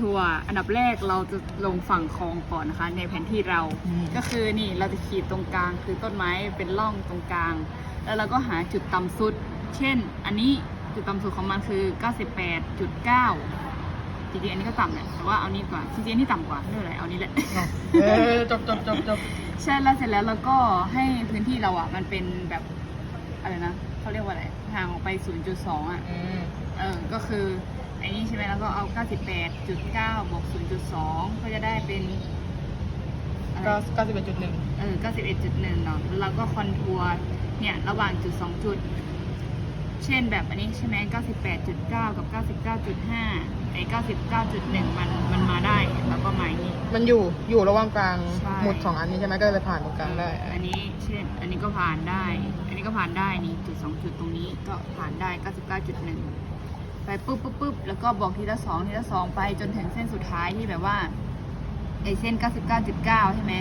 ทัวร์อันดับแรกเราจะลงฝั่งคลองก่อนนะคะ ในแผนที่เราอืมก็คือนี่เราจะขีดตรงกลาง คือต้นไม้เป็นร่องตรงกลาง แล้วเราก็หาจุดต่ำสุด เช่น อันนี้จุดต่ำสุดของมันคือ 98.9 จริงๆอันนี้ก็ต่ำแหละแต่ว่าเอานี้กว่าจริงๆอันนี้ต่ำกว่าไม่เป็นไรเอานี้แหละ เออจบจบจบจบใช่แล้วเสร็จแล้วเราก็ให้พื้นที่เราอะมันเป็นแบบอะไรนะเขาเรียกว่าอะไรห่างออกไป 0.2 อะอืมเออก็คือ ไอ้นี้ใช่ไหมแล้วก็เอา 98.9บวก0.2 ก็จะได้เป็นอะไรก็เก้าสิบเอ็ดจุดหนึ่งเออ91.1เนาะแล้วเราก็คอนทัวร์เนี่ยระหว่างจุด 2 จุด เช่นแบบอันนี้ใช่ไหม98.9 กับ 99.5 ไอ้ 99.1 มันมันมาได้แล้วก็มาอย่างนี้ มันอยู่อยู่ระหว่างกลางใช่ หมุดสองอันนี้ใช่ไหมก็เลยผ่านตรงกลางได้ อันนี้เช่น อันนี้ก็ผ่านได้ อันนี้ก็ผ่านได้นี่จุดสองจุดตรงนี้ก็ผ่านได้ 99.1 ไปปุ๊บปุ๊บปุ๊บแล้วก็บอกทีละสองทีละสองไปจนถึงเส้นสุดท้ายที่แบบว่าไอเส้น 99.9 ใช่ไหม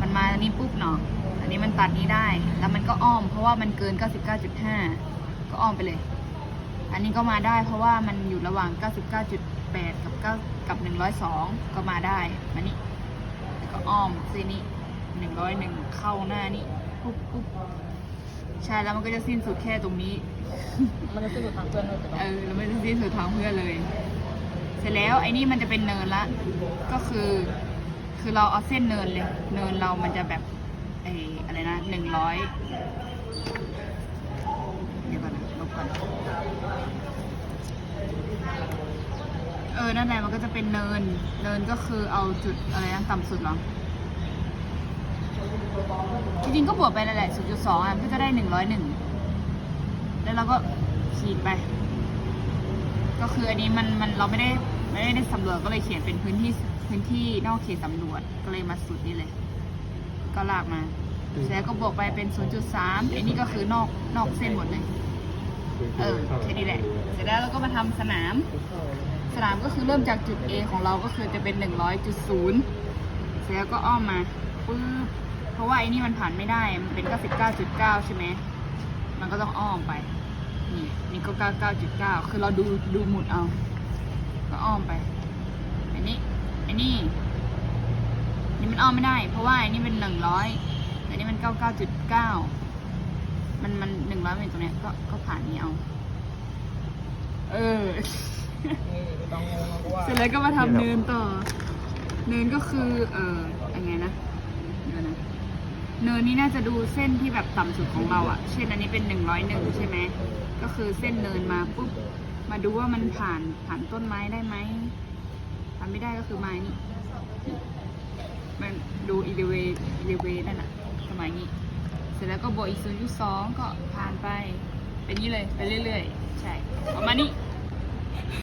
มันมาอันนี้ปุ๊บเนาะอันนี้มันตัดนี้ได้ แล้วมันก็อ้อม เพราะว่ามันเกิน 99.5 ก็อ้อมไปเลย อันนี้ก็มาได้ เพราะว่ามันอยู่ระหว่าง 99.8 กับ9กับ 102 ก็มาได้มานี่แล้วก็อ้อมเส้นนี้หนึ่งร้อยหนึ่งเข้าหน้านี่ปุ๊บปุ๊บ ใช่แล้วมันก็จะสิ้นสุดแค่ตรงนี้ มันจะขึ้นอยู่ทางเพื่อนด้วยเออแล้วไม่ได้สิ้นสุดทางเพื่อนเลย เสร็จแล้วไอ้นี่มันจะเป็นเนินละ ก็คือ คือเราเอาเส้นเนินเลย เนินเรามันจะแบบไอ้อะไรนะหนึ่งร้อยเดี๋ยวก่อนนะลบก่อนเออนั่นแหละมันก็จะเป็นเนิน เนินก็คือเอาจุดอะไรนะต่ำสุดเหรอ จริงๆก็บวกไปนั่นแหละ0.2อะก็จะได้101แล้วเราก็ขีดไป ก็คืออันนี้มันมันเราไม่ได้ไม่ได้สำรวจก็เลยเขียนเป็นพื้นที่พื้นที่นอกเขตสำรวจก็เลยมาสุดนี่เลย ก็ลากมาเสร็จแล้วก็บวกไปเป็น 0.3อ้นี่ก็คือนอกนอกเส้นหมดเลย เออแค่นี้แหละ เสร็จแล้วเราก็มาทำสนาม สนามก็คือเริ่มจากจุด A ของเราก็คือจะเป็น 100.0 เสร็จแล้วก็อ้อมมาปึ๊บ เพราะว่าไอ้นี่มันผ่านไม่ได้ มันเป็น 99.9 ใช่ไหม มันก็ต้องอ้อมไป นี่นี่ก็ 99.9 คือเราดูดูหมุดเอา ก็อ้อมไป อันนี้ อันนี้ นี่มันอ้อมไม่ได้ เพราะว่าอันนี้เป็น 100อันนี้มัน 99.9 มันมัน100เป็นตรงเนี้ย ก็ก็ผ่านนี้เอา เออนี่ไม่ต้องงงนะว่าเสร็จแล้วก็มาทำเนินต่อ เนินก็คือ เออยังไงนะเดี๋ยวนะ เนินนี้น่าจะดูเส้นที่แบบต่ำสุดของเราอะเช่นอันนี้เป็นหนึ่งร้อยหนึ่งใช่ไหม ก็คือเส้นเนินมาปุ๊บ มาดูว่ามันผ่านผ่านต้นไม้ได้ไหมผ่านไม่ได้ก็คือไมานี่มันดูอีเลเวอีเลเวนั่นอะประมาณนี้ เสร็จแล้วก็บวกอีกศูนย์จุสองก็ผ่านไป เป็นนี้เลย ไปเรื่อยๆ ใช่ ประมาณนี้